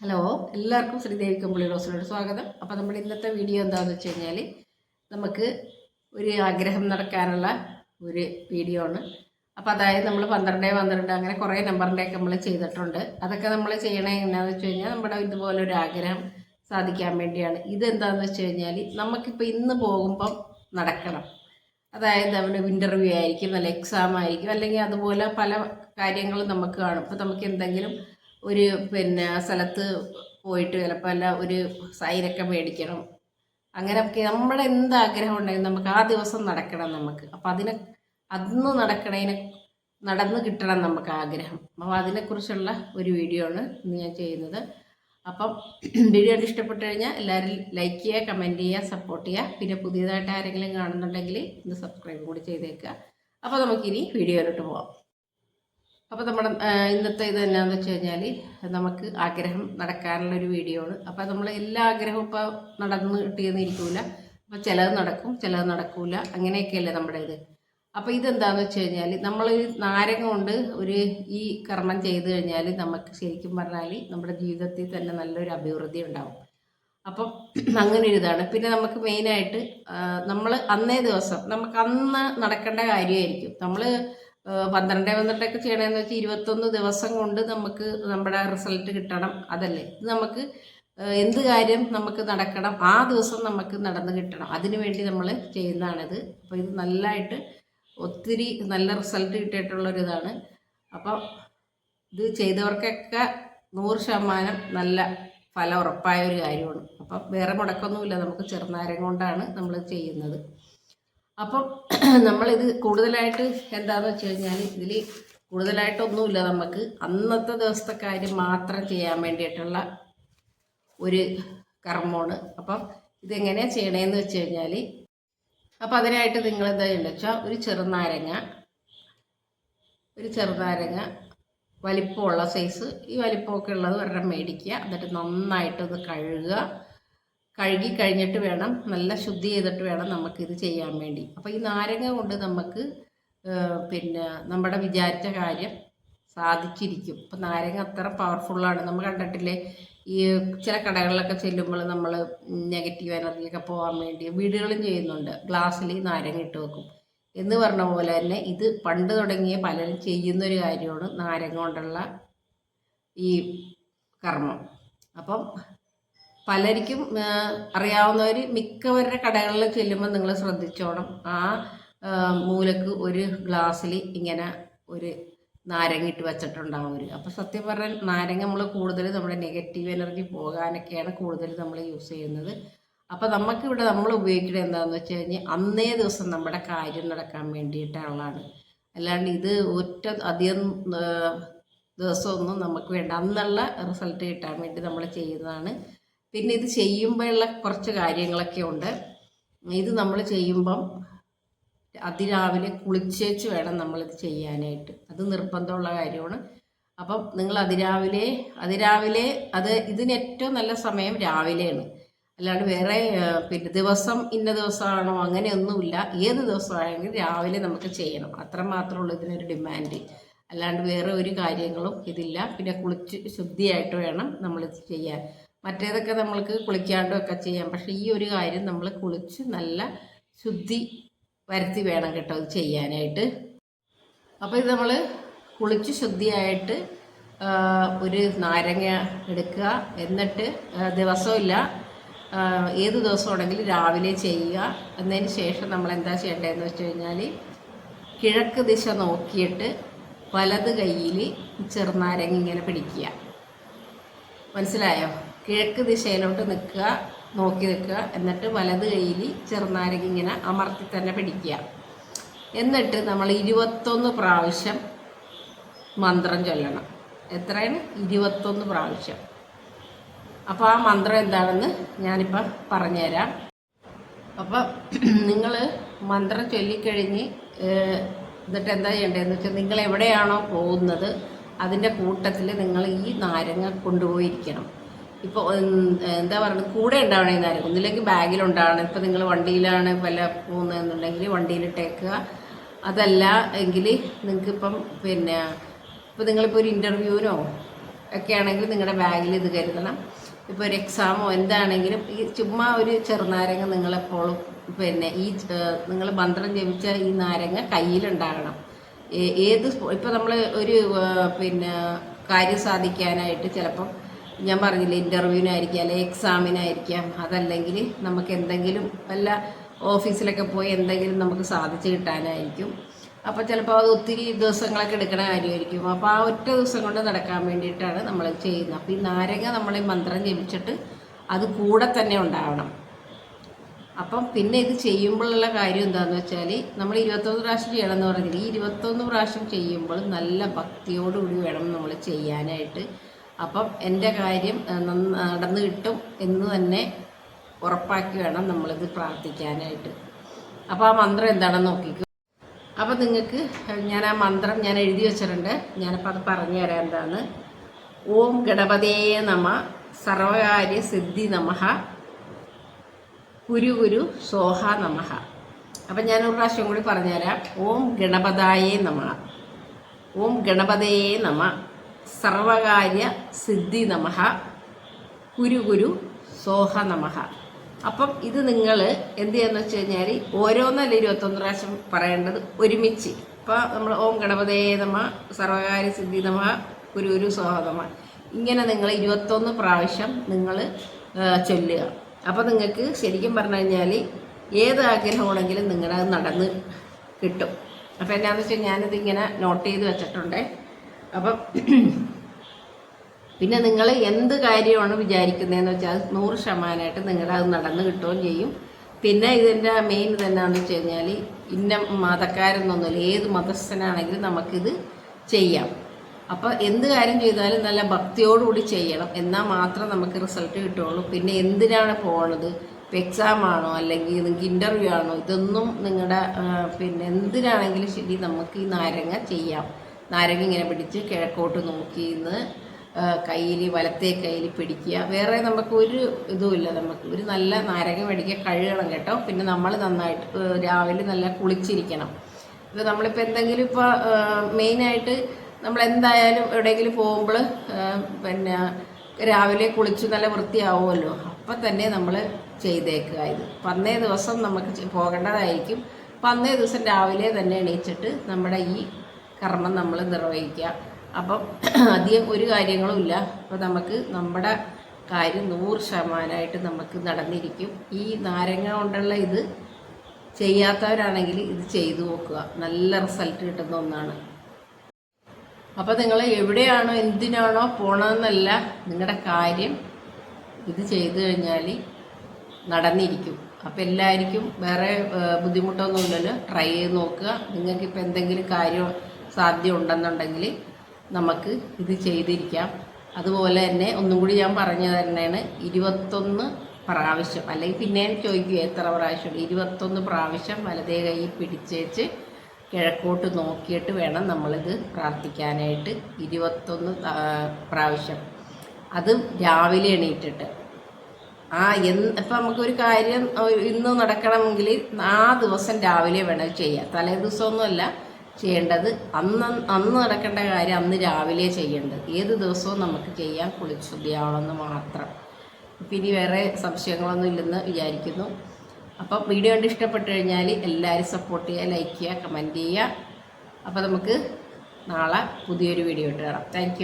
Hello എല്ലാവർക്കും ശ്രീദേവി കമ്പിളി റോസിനോട് സ്വാഗതം. അപ്പോൾ നമ്മുടെ ഇന്നത്തെ വീഡിയോ എന്താണെന്ന് വെച്ച് കഴിഞ്ഞാൽ നമുക്ക് ഒരു ആഗ്രഹം നടക്കാനുള്ള ഒരു വീഡിയോ ആണ്. അപ്പോൾ അതായത് നമ്മൾ പന്ത്രണ്ട് പന്ത്രണ്ട് അങ്ങനെ കുറേ നമ്പറിന്റെയൊക്കെ നമ്മൾ ചെയ്തിട്ടുണ്ട്. അതൊക്കെ നമ്മൾ ചെയ്യണേ എങ്ങനെയാണെന്ന് വെച്ച് കഴിഞ്ഞാൽ നമ്മുടെ ഇതുപോലെ ഒരു ആഗ്രഹം സാധിക്കാൻ വേണ്ടിയാണ്. ഇതെന്താണെന്ന് വെച്ച് കഴിഞ്ഞാൽ നമുക്കിപ്പോൾ ഇന്ന് പോകുമ്പം നടക്കണം. അതായത് അവിടെ ഇന്റർവ്യൂ ആയിരിക്കും അല്ലെങ്കിൽ എക്സാം ആയിരിക്കും അല്ലെങ്കിൽ അതുപോലെ പല കാര്യങ്ങളും നമുക്ക് കാണും. ഇപ്പോൾ നമുക്ക് എന്തെങ്കിലും ഒരു പിന്നെ സ്ഥലത്ത് പോയിട്ട് ചിലപ്പോൾ അല്ല ഒരു സൈനൊക്കെ മേടിക്കണം. അങ്ങനെ നമ്മുടെ എന്ത് ആഗ്രഹം ഉണ്ടെങ്കിലും നമുക്ക് ആ ദിവസം നടക്കണം നമുക്ക്. അപ്പം അതിനെ അന്ന് നടക്കണതിനെ നടന്ന് കിട്ടണം നമുക്ക് ആഗ്രഹം. അപ്പോൾ അതിനെക്കുറിച്ചുള്ള ഒരു വീഡിയോ ആണ് ഇന്ന് ഞാൻ ചെയ്യുന്നത്. അപ്പം വീഡിയോ ഇഷ്ടപ്പെട്ടു കഴിഞ്ഞാൽ എല്ലാവരും ലൈക്ക് ചെയ്യുക കമന്റ് ചെയ്യുക സപ്പോർട്ട് ചെയ്യുക. പിന്നെ പുതിയതായിട്ട് ആരെങ്കിലും കാണുന്നുണ്ടെങ്കിൽ ഇത് സബ്സ്ക്രൈബ് കൂടി ചെയ്തേക്കുക. അപ്പോൾ നമുക്കിനി വീഡിയോയിലോട്ട് പോവാം. അപ്പോൾ നമ്മുടെ ഇന്നത്തെ ഇത് എന്നാന്ന് വെച്ച് കഴിഞ്ഞാൽ നമുക്ക് ആഗ്രഹം നടക്കാനുള്ള ഒരു വീഡിയോ ആണ്. അപ്പോൾ നമ്മൾ എല്ലാ ആഗ്രഹവും ഇപ്പോൾ നടന്ന് കിട്ടിയെന്ന് ഇരിക്കൂല. അപ്പോൾ ചിലത് നടക്കും ചിലത് നടക്കൂല. അങ്ങനെയൊക്കെയല്ലേ നമ്മുടെ ഇത്. അപ്പോൾ ഇതെന്താന്ന് വെച്ച് കഴിഞ്ഞാൽ നമ്മൾ നാരങ്ങ കൊണ്ട് ഒരു ഈ കർമ്മം ചെയ്തു കഴിഞ്ഞാൽ നമുക്ക് ശരിക്കും പറഞ്ഞാൽ നമ്മുടെ ജീവിതത്തിൽ തന്നെ നല്ലൊരു അഭിവൃദ്ധി ഉണ്ടാവും. അപ്പം അങ്ങനെ ഒരു ഇതാണ്. പിന്നെ നമുക്ക് മെയിനായിട്ട് നമ്മൾ അന്നേ ദിവസം നമുക്ക് അന്ന് നടക്കേണ്ട കാര്യമായിരിക്കും. നമ്മൾ പന്ത്രണ്ട് പന്ത്രണ്ടൊക്കെ ചെയ്യണമെന്ന് വെച്ചാൽ ഇരുപത്തൊന്ന് ദിവസം കൊണ്ട് നമുക്ക് നമ്മുടെ റിസൾട്ട് കിട്ടണം. അതല്ലേ? ഇത് നമുക്ക് എന്ത് കാര്യം നമുക്ക് നടക്കണം ആ ദിവസം നമുക്ക് നടന്ന് കിട്ടണം. അതിനു വേണ്ടി നമ്മൾ ചെയ്യുന്നതാണിത്. അപ്പോൾ ഇത് നല്ലതായിട്ട് ഒത്തിരി നല്ല റിസൾട്ട് കിട്ടിയിട്ടുള്ളൊരിതാണ്. അപ്പോൾ ഇത് ചെയ്തവർക്കൊക്കെ നൂറ് ശതമാനം നല്ല ഫലം ഉറപ്പായ ഒരു കാര്യമാണ്. അപ്പം വേറെ മുടക്കമൊന്നുമില്ല നമുക്ക് ചെറുനാരം കൊണ്ടാണ് നമ്മൾ ചെയ്യുന്നത്. അപ്പം നമ്മളിത് കൂടുതലായിട്ട് എന്താണെന്ന് വെച്ച് കഴിഞ്ഞാൽ ഇതിൽ കൂടുതലായിട്ടൊന്നുമില്ല നമുക്ക് അന്നത്തെ ദിവസത്തെ കാര്യം മാത്രം ചെയ്യാൻ വേണ്ടിയിട്ടുള്ള ഒരു കർമ്മമാണ്. അപ്പം ഇതെങ്ങനെയാണ് ചെയ്യണേന്ന് വെച്ച് കഴിഞ്ഞാൽ അപ്പം അതിനായിട്ട് നിങ്ങൾ എന്താ ചെയ്യേണ്ടത് വെച്ചാൽ ഒരു ചെറുനാരങ്ങ ഒരു ചെറുനാരങ്ങ വലിപ്പമുള്ള സൈസ് ഈ വലിപ്പമൊക്കെ ഉള്ളത് ഒരെണ്ണം മേടിക്കുക. എന്നിട്ട് നന്നായിട്ടൊന്ന് കഴുകുക. കഴുകി കഴിഞ്ഞിട്ട് വേണം നല്ല ശുദ്ധി ചെയ്തിട്ട് വേണം നമുക്കിത് ചെയ്യാൻ വേണ്ടി. അപ്പോൾ ഈ നാരങ്ങ കൊണ്ട് നമുക്ക് പിന്നെ നമ്മുടെ വിചാരിച്ച കാര്യം സാധിച്ചിരിക്കും. ഇപ്പം നാരങ്ങ അത്ര പവർഫുള്ളാണ് നമ്മൾ കണ്ടിട്ടില്ലേ ഈ ചില കടകളിലൊക്കെ ചെല്ലുമ്പോൾ നമ്മൾ നെഗറ്റീവ് എനർജിയൊക്കെ പോകാൻ വേണ്ടി വീടുകളും ചെയ്യുന്നുണ്ട്. ഗ്ലാസ്സിൽ നാരങ്ങ ഇട്ട് വെക്കും. എന്ന് പറഞ്ഞ പോലെ തന്നെ ഇത് പണ്ട് തുടങ്ങിയ പലരും ചെയ്യുന്നൊരു കാര്യമാണ് നാരങ്ങ കൊണ്ടുള്ള ഈ കർമ്മം. അപ്പം പലർക്കും അറിയാവുന്നവർ മിക്കവരുടെ കടകളിൽ ചെല്ലുമ്പോൾ നിങ്ങൾ ശ്രദ്ധിച്ചോണം. ആ മൂലക്ക് ഒരു ഗ്ലാസ്സിൽ ഇങ്ങനെ ഒരു നാരങ്ങ ഇട്ട് വെച്ചിട്ടുണ്ടാവും അവർ അപ്പോൾ സത്യം പറഞ്ഞാൽ നാരങ്ങ നമ്മൾ കൂടുതൽ നമ്മുടെ നെഗറ്റീവ് എനർജി പോകാനൊക്കെയാണ് കൂടുതൽ നമ്മൾ യൂസ് ചെയ്യുന്നത്. അപ്പോൾ നമുക്കിവിടെ നമ്മൾ ഉപയോഗിക്കുന്നത് എന്താണെന്ന് വെച്ച് കഴിഞ്ഞാൽ അന്നേ ദിവസം നമ്മുടെ കാര്യം നടക്കാൻ വേണ്ടിയിട്ടുള്ളതാണ് അല്ലാണ്ട് ഇത് ഒറ്റ അധികം ദിവസമൊന്നും നമുക്ക് വേണ്ട. അന്നുള്ള റിസൾട്ട് കിട്ടാൻ വേണ്ടി നമ്മൾ ചെയ്യുന്നതാണ്. പിന്നെ ഇത് ചെയ്യുമ്പോഴുള്ള കുറച്ച് കാര്യങ്ങളൊക്കെ ഉണ്ട്. ഇത് നമ്മൾ ചെയ്യുമ്പം അതിരാവിലെ കുളിച്ചേച്ച് വേണം നമ്മളിത് ചെയ്യാനായിട്ട്. അത് നിർബന്ധമുള്ള കാര്യമാണ്. അപ്പം നിങ്ങൾ അതിരാവിലെ അതിരാവിലെ അത് ഇതിന് ഏറ്റവും നല്ല സമയം രാവിലെയാണ്. അല്ലാണ്ട് വേറെ പിന്നെ ദിവസം ഇന്ന ദിവസമാണോ അങ്ങനെയൊന്നുമില്ല. ഏത് ദിവസമാണെങ്കിലും രാവിലെ നമുക്ക് ചെയ്യണം. അത്ര മാത്രമേ ഉള്ളൂ ഇതിനൊരു ഡിമാൻഡ്. അല്ലാണ്ട് വേറെ ഒരു കാര്യങ്ങളും ഇതില്ല. പിന്നെ കുളിച്ച് ശുദ്ധിയായിട്ട് വേണം നമ്മളിത് ചെയ്യാൻ. മറ്റേതൊക്കെ നമ്മൾക്ക് കുളിക്കാണ്ടും ഒക്കെ ചെയ്യാം. പക്ഷേ ഈ ഒരു കാര്യം നമ്മൾ കുളിച്ച് നല്ല ശുദ്ധി വരുത്തി വേണം കേട്ടോ അത് ചെയ്യാനായിട്ട്. അപ്പോൾ ഇത് നമ്മൾ കുളിച്ച് ശുദ്ധിയായിട്ട് ഒരു നാരങ്ങ എടുക്കുക. എന്നിട്ട് ദിവസമില്ല ഏത് ദിവസമാണെങ്കിലും രാവിലെ ചെയ്യുക. എന്നതിന് ശേഷം നമ്മൾ എന്താ ചെയ്യേണ്ടതെന്ന് വെച്ച് കഴിഞ്ഞാൽ കിഴക്ക് ദിശ നോക്കിയിട്ട് വലത് കയ്യിൽ ചെറുനാരങ്ങ ഇങ്ങനെ പിടിക്കുക. മനസ്സിലായോ? കിഴക്ക് ദിശയിലോട്ട് നിൽക്കുക നോക്കി നിൽക്കുക എന്നിട്ട് വലത് കയ്യിൽ ചെറുനാരങ്ങ ഇങ്ങനെ അമർത്തി തന്നെ പിടിക്കുക. എന്നിട്ട് നമ്മൾ ഇരുപത്തൊന്ന് പ്രാവശ്യം മന്ത്രം ചൊല്ലണം. എത്രയാണ്? ഇരുപത്തൊന്ന് പ്രാവശ്യം. അപ്പോൾ ആ മന്ത്രം എന്താണെന്ന് ഞാനിപ്പം പറഞ്ഞുതരാം. അപ്പം നിങ്ങൾ മന്ത്രം ചൊല്ലിക്കഴിഞ്ഞ് എന്നിട്ട് എന്താ ചെയ്യേണ്ടതെന്ന് വെച്ചാൽ നിങ്ങൾ എവിടെയാണോ പോകുന്നത് അതിന്റെ കൂട്ടത്തിൽ നിങ്ങൾ ഈ നാരങ്ങ കൊണ്ടുപോയിരിക്കണം. ഇപ്പോൾ എന്താ പറയുന്നത് കൂടെ ഉണ്ടാവണം ഈ നാരങ്ങ ഒന്നില്ലെങ്കിൽ ബാഗിലുണ്ടാവണം. ഇപ്പോൾ നിങ്ങൾ വണ്ടിയിലാണ് വല്ല പോകുന്നതെന്നുണ്ടെങ്കിൽ വണ്ടിയിലിട്ടേക്കുക. അതല്ല എങ്കിൽ നിങ്ങൾക്ക് ഇപ്പം പിന്നെ ഇപ്പോൾ നിങ്ങളിപ്പോൾ ഒരു ഇന്റർവ്യൂവിനോ ഒക്കെ ആണെങ്കിൽ നിങ്ങളുടെ ബാഗിൽ ഇത് കരുതണം. ഇപ്പോൾ ഒരു എക്സാമോ എന്താണെങ്കിലും ഈ ചുമ്മാ ഒരു ചെറുനാരങ്ങ നിങ്ങളെപ്പോഴും പിന്നെ ഈ നിങ്ങൾ മന്ത്രം ജപിച്ച ഈ നാരങ്ങ കയ്യിലുണ്ടാകണം. ഏത് ഇപ്പോൾ നമ്മൾ ഒരു പിന്നെ കാര്യം സാധിക്കാനായിട്ട് ചിലപ്പം ഞാൻ പറഞ്ഞില്ലേ ഇന്റർവ്യൂവിനായിരിക്കാം അല്ലെങ്കിൽ എക്സാമിനായിരിക്കാം അതല്ലെങ്കിൽ നമുക്ക് എന്തെങ്കിലും വല്ല ഓഫീസിലൊക്കെ പോയി എന്തെങ്കിലും നമുക്ക് സാധിച്ചു കിട്ടാനായിരിക്കും. അപ്പോൾ ചിലപ്പോൾ അത് ഒത്തിരി ദിവസങ്ങളൊക്കെ എടുക്കണ കാര്യമായിരിക്കും. അപ്പോൾ ആ ഒറ്റ ദിവസം കൊണ്ട് നടക്കാൻ വേണ്ടിയിട്ടാണ് നമ്മൾ ചെയ്യുന്നത്. അപ്പോൾ ഈ നാരങ്ങ നമ്മൾ ഈ മന്ത്രം ജപിച്ചിട്ട് അത് കൂടെ തന്നെ ഉണ്ടാവണം. അപ്പം പിന്നെ ഇത് ചെയ്യുമ്പോഴുള്ള കാര്യം എന്താണെന്ന് വെച്ചാൽ നമ്മൾ ഇരുപത്തൊന്ന് പ്രാവശ്യം ചെയ്യണമെന്ന് പറഞ്ഞാൽ ഈ ഇരുപത്തൊന്ന് പ്രാവശ്യം ചെയ്യുമ്പോൾ നല്ല ഭക്തിയോടുകൂടി വേണം നമ്മൾ ചെയ്യാനായിട്ട്. അപ്പം എന്റെ കാര്യം നടന്നു കിട്ടും എന്ന് തന്നെ ഉറപ്പാക്കി വേണം നമ്മളിത് പ്രാർത്ഥിക്കാനായിട്ട്. അപ്പോൾ ആ മന്ത്രം എന്താണെന്ന് നോക്കിക്കോ. അപ്പോൾ നിങ്ങൾക്ക് ഞാൻ ആ മന്ത്രം ഞാൻ എഴുതി വെച്ചിട്ടുണ്ട്. ഞാനപ്പോൾ അത് പറഞ്ഞു തരാം എന്താണ്. ഓം ഗണപതേ നമ സർവകാര്യ സിദ്ധി നമഹ കുരു കുരു സോഹ നമഹ അപ്പം ഞാൻ ഒരു പ്രാവശ്യം കൂടി പറഞ്ഞുതരാം. ഓം ഗണപതായേ നമ. ഓം ഗണപതയേ നമ. സർവകാര്യ സിദ്ധി നമഹ കുരു കുരു സോഹ നമഹ അപ്പം ഇത് നിങ്ങൾ എന്ത് ചെയ്യാന്ന് വെച്ച് കഴിഞ്ഞാൽ ഓരോന്നല്ല ഇരുപത്തൊന്ന് പ്രാവശ്യം പറയേണ്ടത് ഒരുമിച്ച്. ഇപ്പോൾ നമ്മൾ ഓം ഗണപതേ നമ സർവകാര്യ സിദ്ധി നമ ഗുരു ഗുരു സോഹ നമ. ഇങ്ങനെ നിങ്ങൾ ഇരുപത്തൊന്ന് പ്രാവശ്യം നിങ്ങൾ ചൊല്ലുക. അപ്പോൾ നിങ്ങൾക്ക് ശരിക്കും പറഞ്ഞു കഴിഞ്ഞാൽ ഏത് ആഗ്രഹമാണെങ്കിലും നിങ്ങളത് നടന്ന് കിട്ടും. അപ്പോൾ എന്നാന്ന് വെച്ചാൽ ഞാനിത് ഇങ്ങനെ നോട്ട് ചെയ്ത് വെച്ചിട്ടുണ്ട്. അപ്പം പിന്നെ നിങ്ങൾ എന്ത് കാര്യമാണ് വിചാരിക്കുന്നതെന്ന് വെച്ചാൽ നൂറ് ശതമാനമായിട്ട് നിങ്ങളുടെ അത് നടന്നു കിട്ടുകയും ചെയ്യും. പിന്നെ ഇതിന്റെ മെയിൻ ഇതെന്നാന്ന് വെച്ച് കഴിഞ്ഞാൽ ഇന്ന മതക്കാരെന്നൊന്നുമില്ല ഏത് മതസ്ഥനാണെങ്കിലും നമുക്കിത് ചെയ്യാം. അപ്പോൾ എന്ത് കാര്യം ചെയ്താലും നല്ല ഭക്തിയോടുകൂടി ചെയ്യണം. എന്നാൽ മാത്രം നമുക്ക് റിസൾട്ട് കിട്ടുകയുള്ളൂ. പിന്നെ എന്തിനാണ് പോണത്? ഇപ്പോൾ എക്സാം ആണോ? അല്ലെങ്കിൽ നിങ്ങൾക്ക് ഇന്റർവ്യൂ ആണോ? ഇതൊന്നും നിങ്ങളുടെ പിന്നെ എന്തിനാണെങ്കിലും ശരി നമുക്ക് ഈ നാരങ്ങ ചെയ്യാം. നാരങ്ങ ഇങ്ങനെ പിടിച്ച് കിഴക്കോട്ട് നോക്കി നിന്ന് കയ്യിൽ വലത്തെ കയ്യിൽ പിടിക്കുക. വേറെ നമുക്ക് ഒരു ഇതുമില്ല നമുക്ക്. ഒരു നല്ല നാരങ്ങ മേടിക്കുക കഴുകണം കേട്ടോ. പിന്നെ നമ്മൾ നന്നായിട്ട് രാവിലെ നല്ല കുളിച്ചിരിക്കണം. ഇത് നമ്മളിപ്പോൾ എന്തെങ്കിലും ഇപ്പോൾ മെയിനായിട്ട് നമ്മൾ എന്തായാലും എവിടെയെങ്കിലും പോകുമ്പോൾ പിന്നെ രാവിലെ കുളിച്ച് നല്ല വൃത്തിയാവുമല്ലോ. അപ്പം തന്നെ നമ്മൾ ചെയ്തേക്കുക ഇത്. പന്നേ ദിവസം നമുക്ക് പോകേണ്ടതായിരിക്കും. പന്നേ ദിവസം രാവിലെ തന്നെ എണീച്ചിട്ട് നമ്മുടെ ഈ കർമ്മം നമ്മൾ നിർവഹിക്കുക. അപ്പം അധികം ഒരു കാര്യങ്ങളും ഇല്ല. അപ്പോൾ നമുക്ക് നമ്മുടെ കാര്യം നൂറ് ശതമാനമായിട്ട് നമുക്ക് നടന്നിരിക്കും. ഈ നാരങ്ങ കൊണ്ടുള്ള ഇത് ചെയ്യാത്തവരാണെങ്കിൽ ഇത് ചെയ്തു നോക്കുക. നല്ല റിസൾട്ട് കിട്ടുന്ന ഒന്നാണ്. അപ്പോൾ നിങ്ങൾ എവിടെയാണോ എന്തിനാണോ പോണതെന്നല്ല നിങ്ങളുടെ കാര്യം ഇത് ചെയ്തു കഴിഞ്ഞാൽ നടന്നിരിക്കും. അപ്പം എല്ലാവർക്കും വേറെ ബുദ്ധിമുട്ടൊന്നുമില്ലല്ലോ. ട്രൈ ചെയ്ത് നോക്കുക. നിങ്ങൾക്കിപ്പോൾ എന്തെങ്കിലും കാര്യം സാധ്യത ഉണ്ടെന്നുണ്ടെങ്കിൽ നമുക്ക് ഇത് ചെയ്തിരിക്കാം. അതുപോലെ തന്നെ ഒന്നും കൂടി ഞാൻ പറഞ്ഞു തന്നെയാണ് ഇരുപത്തൊന്ന് പ്രാവശ്യം. അല്ലെങ്കിൽ പിന്നെയും ചോദിക്കുക എത്ര പ്രാവശ്യം ഇരുപത്തൊന്ന് പ്രാവശ്യം വലതേ കൈ പിടിച്ചേച്ച് കിഴക്കോട്ട് നോക്കിയിട്ട് വേണം നമ്മളിത് പ്രാർത്ഥിക്കാനായിട്ട്. ഇരുപത്തൊന്ന് പ്രാവശ്യം. അത് രാവിലെ എണീറ്റിട്ട്. ആ എന്ന് ഇപ്പം നമുക്കൊരു കാര്യം ഇന്ന് നടക്കണമെങ്കിൽ ആ ദിവസം രാവിലെ വേണം ചെയ്യാം തലേ ദിവസമൊന്നുമല്ല. ചെയ്യേണ്ടത്. അന്ന് അന്ന് നടക്കേണ്ട കാര്യം അന്ന് രാവിലെ ചെയ്യേണ്ടത്. ഏത് ദിവസവും നമുക്ക് ചെയ്യാൻ കുളിച്ചുദ്യാവണമെന്ന് മാത്രം. ഇപ്പം ഇനി വേറെ സംശയങ്ങളൊന്നും ഇല്ലെന്ന് വിചാരിക്കുന്നു. അപ്പം വീഡിയോ കണ്ട് ഇഷ്ടപ്പെട്ട് കഴിഞ്ഞാൽ എല്ലാവരും സപ്പോർട്ട് ചെയ്യുക ലൈക്ക് ചെയ്യുക കമന്റ് ചെയ്യുക. അപ്പോൾ നമുക്ക് നാളെ പുതിയൊരു വീഡിയോ ഇട്ട് കാണാം താങ്ക്